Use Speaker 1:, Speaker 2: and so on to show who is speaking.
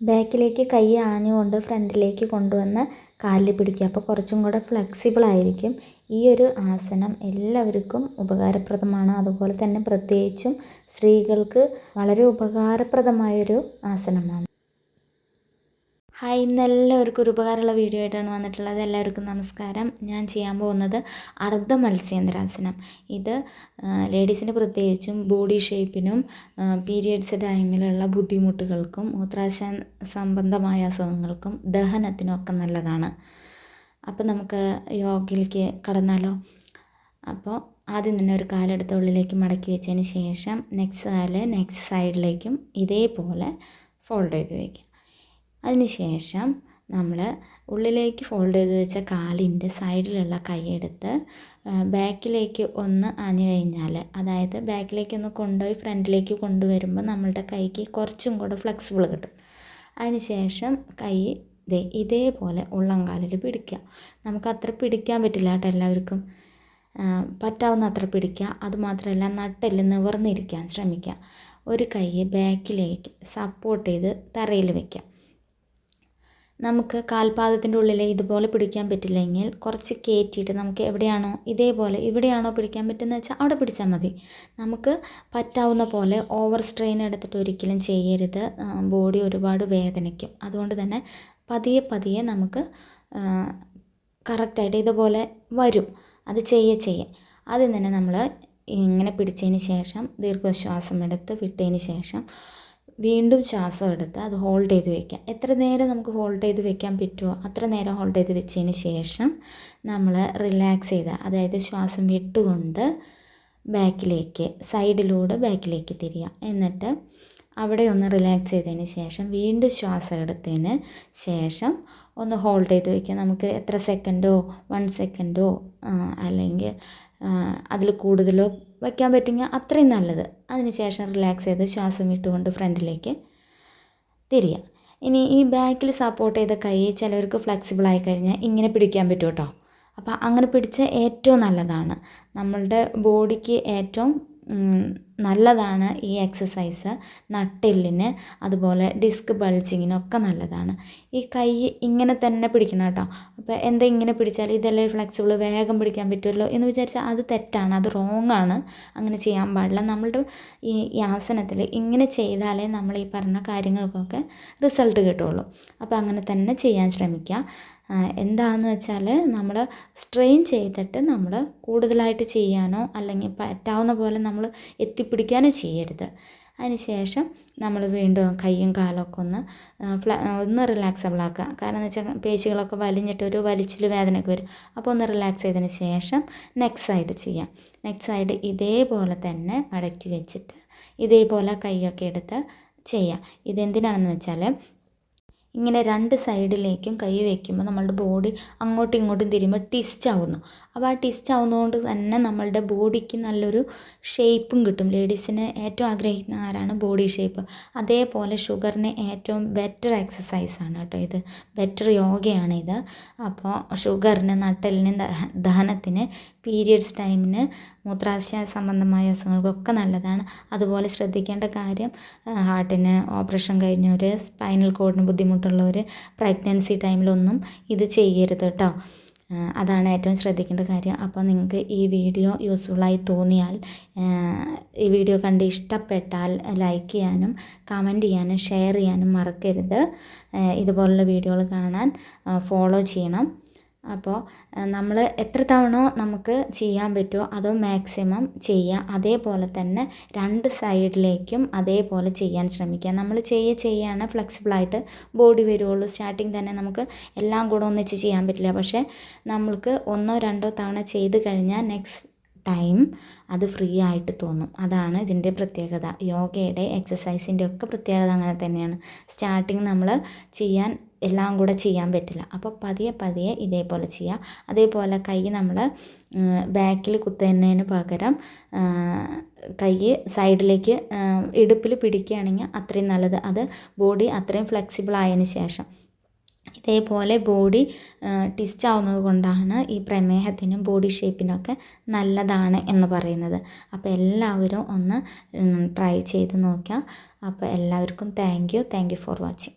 Speaker 1: ബാക്കിലേക്ക് കൈ ആഞ്ഞുകൊണ്ട് ഫ്രണ്ടിലേക്ക് കൊണ്ടുവന്ന് കാലിൽ പിടിക്കുക. അപ്പോൾ കുറച്ചും കൂടെ ഫ്ലെക്സിബിൾ ആയിരിക്കും. ഈ ഒരു ആസനം എല്ലാവർക്കും ഉപകാരപ്രദമാണ്. അതുപോലെ തന്നെ പ്രത്യേകിച്ചും സ്ത്രീകൾക്ക് വളരെ ഉപകാരപ്രദമായൊരു ആസനമാണ്. ഹായ് ഇന്ന് എല്ലാവർക്കും ഒരു ഉപകാരമുള്ള വീഡിയോ ആയിട്ടാണ് വന്നിട്ടുള്ളത്. എല്ലാവർക്കും നമസ്കാരം. ഞാൻ ചെയ്യാൻ പോകുന്നത് അർദ്ധ മത്സ്യേന്ദ്രാസനം. ഇത് ലേഡീസിന് പ്രത്യേകിച്ചും ബോഡി ഷേപ്പിനും പീരിയഡ്സ് ടൈമിലുള്ള ബുദ്ധിമുട്ടുകൾക്കും മൂത്രാശയ സംബന്ധമായ അസുഖങ്ങൾക്കും ദഹനത്തിനും ഒക്കെ നല്ലതാണ്. അപ്പോൾ നമുക്ക് യോഗയിലേക്ക് കടന്നാലോ? അപ്പോൾ ആദ്യം തന്നെ ഒരു കാലെടുത്ത് ഉള്ളിലേക്ക് മടക്കി വെച്ചതിന് ശേഷം നെക്സ്റ്റ് കാൽ നെക്സ്റ്റ് സൈഡിലേക്കും ഇതേപോലെ ഫോൾഡ് ചെയ്ത് വയ്ക്കുക അതിനുശേഷം നമ്മൾ ഉള്ളിലേക്ക് ഫോൾഡ് ചെയ്ത് വെച്ച കാലിന്റെ സൈഡിലുള്ള കൈയെടുത്ത് ബാക്കിലേക്ക് ഒന്ന് ആഞ്ഞു കഴിഞ്ഞാൽ അതായത് ബാക്കിലേക്ക് ഒന്ന് കൊണ്ടുപോയി ഫ്രണ്ടിലേക്ക് കൊണ്ടുവരുമ്പോൾ നമ്മളുടെ കൈക്ക് കുറച്ചും കൂടെ ഫ്ലെക്സിബിൾ കിട്ടും. അതിനുശേഷം കൈ ഇതേ ഇതേപോലെ ഉള്ളംകാലിൽ പിടിക്കുക. നമുക്ക് അത്ര പിടിക്കാൻ പറ്റില്ല കേട്ടോ എല്ലാവർക്കും. പറ്റാവുന്ന അത്ര പിടിക്കുക. അതുമാത്രമല്ല നട്ടെല്ല് നിവർന്നിരിക്കാൻ ശ്രമിക്കുക. ഒരു കൈ ബാക്കിലേക്ക് സപ്പോർട്ട് ചെയ്ത് തറയിൽ വയ്ക്കുക നമുക്ക് കാൽപാദത്തിന്റെ ഉള്ളിൽ ഇതുപോലെ പിടിക്കാൻ പറ്റില്ലെങ്കിൽ കുറച്ച് കയറ്റിയിട്ട് നമുക്ക് എവിടെയാണോ ഇതേപോലെ ഇവിടെയാണോ പിടിക്കാൻ പറ്റുന്നത് വെച്ചാൽ അവിടെ പിടിച്ചാൽ മതി. നമുക്ക് പറ്റാവുന്ന പോലെ ഓവർ സ്ട്രെയിൻ എടുത്തിട്ട് ഒരിക്കലും ചെയ്യരുത്. ബോഡി ഒരുപാട് വേദനിക്കും. അതുകൊണ്ട് തന്നെ പതിയെ പതിയെ നമുക്ക് കറക്റ്റായിട്ട് ഇതുപോലെ വരും. അത് ചെയ്യേ ചെയ്യേ. ആദ്യം തന്നെ നമ്മൾ ഇങ്ങനെ പിടിച്ചതിന് ശേഷം ദീർഘശ്വാസം എടുത്ത് വിട്ടതിന് ശേഷം വീണ്ടും ശ്വാസം എടുത്ത് അത് ഹോൾഡ് ചെയ്ത് വെക്കാം. എത്ര നേരം നമുക്ക് ഹോൾഡ് ചെയ്ത് വെക്കാൻ പറ്റുമോ അത്ര നേരം ഹോൾഡ് ചെയ്ത് വെച്ചതിന് ശേഷം നമ്മൾ റിലാക്സ് ചെയ്ത് അതായത് ശ്വാസം വിട്ടുകൊണ്ട് ബാക്കിലേക്ക് സൈഡിലൂടെ ബാക്കിലേക്ക് തിരിയുക എന്നിട്ട് അവിടെ ഒന്ന് റിലാക്സ് ചെയ്തതിന് ശേഷം വീണ്ടും ശ്വാസം എടുത്തതിന് ശേഷം ഒന്ന് ഹോൾഡ് ചെയ്ത് വയ്ക്കുക നമുക്ക് എത്ര സെക്കൻഡോ വൺ സെക്കൻഡോ അല്ലെങ്കിൽ അതിൽ കൂടുതലോ വയ്ക്കാൻ പറ്റുമെങ്കിൽ അത്രയും നല്ലത്. അതിനുശേഷം റിലാക്സ് ചെയ്ത് ശ്വാസം വിട്ടുകൊണ്ട് ഫ്രണ്ടിലേക്ക് തിരിയുക ഇനി ഈ ബാക്കിൽ സപ്പോർട്ട് ചെയ്ത കൈ ചിലവർക്ക് ഫ്ലെക്സിബിൾ ആയി കഴിഞ്ഞാൽ ഇങ്ങനെ പിടിക്കാൻ പറ്റും കേട്ടോ അപ്പോൾ അങ്ങനെ പിടിച്ച ഏറ്റവും നല്ലതാണ്. നമ്മളുടെ ബോഡിക്ക് ഏറ്റവും നല്ലതാണ് ഈ എക്സസൈസ് നട്ടെല്ലിന് അതുപോലെ ഡിസ്ക് ബൾജിങ്ങിനൊക്കെ നല്ലതാണ്. ഈ കൈ ഇങ്ങനെ തന്നെ പിടിക്കണം കേട്ടോ. അപ്പോൾ എന്താ ഇങ്ങനെ പിടിച്ചാൽ ഇതല്ലേ ഫ്ലെക്സിബിൾ വേഗം പിടിക്കാൻ പറ്റുമല്ലോ എന്ന് വിചാരിച്ചാൽ അത് തെറ്റാണ് അത് റോങ് ആണ്. അങ്ങനെ ചെയ്യാൻ പാടില്ല. നമ്മളുടെ ഈ ആസനത്തിൽ ഇങ്ങനെ ചെയ്താലേ നമ്മൾ ഈ പറഞ്ഞ കാര്യങ്ങൾക്കൊക്കെ റിസൾട്ട് കിട്ടുള്ളൂ. അപ്പോൾ അങ്ങനെ തന്നെ ചെയ്യാൻ ശ്രമിക്കുക എന്താണെന്ന് വെച്ചാൽ നമ്മൾ സ്ട്രെയിൻ ചെയ്തിട്ട് നമ്മൾ കൂടുതലായിട്ട് ചെയ്യാനോ അല്ലെങ്കിൽ പറ്റാവുന്ന പോലെ നമ്മൾ എത്തിപ്പിടിക്കാനോ ചെയ്യരുത്. അതിനുശേഷം നമ്മൾ വീണ്ടും കൈയും കാലൊക്കെ ഒന്ന് ഒന്ന് റിലാക്സബിൾ ആക്കുക. കാരണം എന്ന് വെച്ചാൽ പേശികളൊക്കെ വലിഞ്ഞിട്ട് ഒരു വലിച്ചിൽ വേദനയൊക്കെ വരും. അപ്പോൾ ഒന്ന് റിലാക്സ് ചെയ്തതിന് ശേഷം നെക്സ്റ്റ് സൈഡ് ചെയ്യാം. നെക്സ്റ്റ് സൈഡ് ഇതേപോലെ തന്നെ മടക്കി വെച്ചിട്ട് ഇതേപോലെ കൈയൊക്കെ എടുത്ത് ചെയ്യാം. ഇതെന്തിനാണെന്ന് വെച്ചാൽ ഇങ്ങനെ രണ്ട് സൈഡിലേക്കും കൈ വയ്ക്കുമ്പോൾ നമ്മളുടെ ബോഡി അങ്ങോട്ടും ഇങ്ങോട്ടും തിരിയുമ്പോൾ ട്വിസ്റ്റ് ആവുന്നു. അപ്പോൾ ആ ട്വിസ്റ്റ് ആവുന്നതുകൊണ്ട് തന്നെ നമ്മളുടെ ബോഡിക്ക് നല്ലൊരു ഷേപ്പും കിട്ടും. ലേഡീസിന് ഏറ്റവും ആഗ്രഹിക്കുന്ന ആരാണ് ബോഡി ഷേപ്പ് അതേപോലെ ഷുഗറിന് ഏറ്റവും ബെറ്റർ എക്സസൈസാണ് കേട്ടോ ഇത്. ബെറ്റർ യോഗയാണ് ഇത്. അപ്പോൾ ഷുഗറിന് നട്ടലിന് ദഹനത്തിന് പീരിയഡ്സ് ടൈമിന് മൂത്രാശയ സംബന്ധമായ അസുഖങ്ങൾക്കൊക്കെ നല്ലതാണ്. അതുപോലെ ശ്രദ്ധിക്കേണ്ട കാര്യം ഹാർട്ടിന് ഓപ്പറേഷൻ കഴിഞ്ഞവർ സ്പൈനൽ കോഡിന് ബുദ്ധിമുട്ടുള്ളവർ പ്രഗ്നൻസി ടൈമിലൊന്നും ഇത് ചെയ്യരുത് കേട്ടോ അതാണ് ഏറ്റവും ശ്രദ്ധിക്കേണ്ട കാര്യം. അപ്പോൾ നിങ്ങൾക്ക് ഈ വീഡിയോ യൂസ്ഫുള്ളായി തോന്നിയാൽ ഈ വീഡിയോ കണ്ട് ഇഷ്ടപ്പെട്ടാൽ ലൈക്ക് ചെയ്യാനും കമന്റ് ചെയ്യാനും ഷെയർ ചെയ്യാനും മറക്കരുത്. ഇതുപോലുള്ള വീഡിയോകൾ കാണാൻ ഫോളോ ചെയ്യണം. അപ്പോൾ നമ്മൾ എത്ര തവണ നമുക്ക് ചെയ്യാൻ പറ്റുമോ അതോ മാക്സിമം ചെയ്യുക അതേപോലെ തന്നെ രണ്ട് സൈഡിലേക്കും അതേപോലെ ചെയ്യാൻ ശ്രമിക്കുക നമ്മൾ ചെയ്യ ചെയ്യാണ് ഫ്ലെക്സിബിളായിട്ട് ബോഡി വരുള്ളൂ സ്റ്റാർട്ടിങ് തന്നെ നമുക്ക് എല്ലാം കൂടെ ഒന്നിച്ച് ചെയ്യാൻ പറ്റില്ല. പക്ഷേ നമ്മൾക്ക് ഒന്നോ രണ്ടോ തവണ ചെയ്ത് കഴിഞ്ഞാൽ നെക്സ്റ്റ് ടൈം അത് ഫ്രീ ആയിട്ട് തോന്നും. അതാണ് ഇതിന്റെ പ്രത്യേകത. യോഗയുടെ എക്സസൈസിന്റെ ഒക്കെ പ്രത്യേകത അങ്ങനെ തന്നെയാണ്. സ്റ്റാർട്ടിങ് നമ്മൾ ചെയ്യാൻ എല്ലാം കൂടെ ചെയ്യാൻ പറ്റില്ല. അപ്പോൾ പതിയെ പതിയെ ഇതേപോലെ ചെയ്യുക അതേപോലെ കൈ നമ്മൾ ബാക്കിൽ കുത്തുന്നതിന് പകരം കൈ സൈഡിലേക്ക് ഇടുപ്പിൽ പിടിക്കുകയാണെങ്കിൽ അത്രയും നല്ലത്. അത് ബോഡി അത്രയും ഫ്ലെക്സിബിൾ ആയതിന് ശേഷം. ഇതേപോലെ ബോഡി ട്വിസ്റ്റ് ആവുന്നത് കൊണ്ടാണ് ഈ പ്രമേഹത്തിനും ബോഡി ഷേപ്പിനൊക്കെ നല്ലതാണ് എന്ന് പറയുന്നത്. അപ്പോൾ എല്ലാവരും ഒന്ന് ട്രൈ ചെയ്ത് നോക്കുക. അപ്പോൾ എല്ലാവർക്കും thank you. Thank you for watching.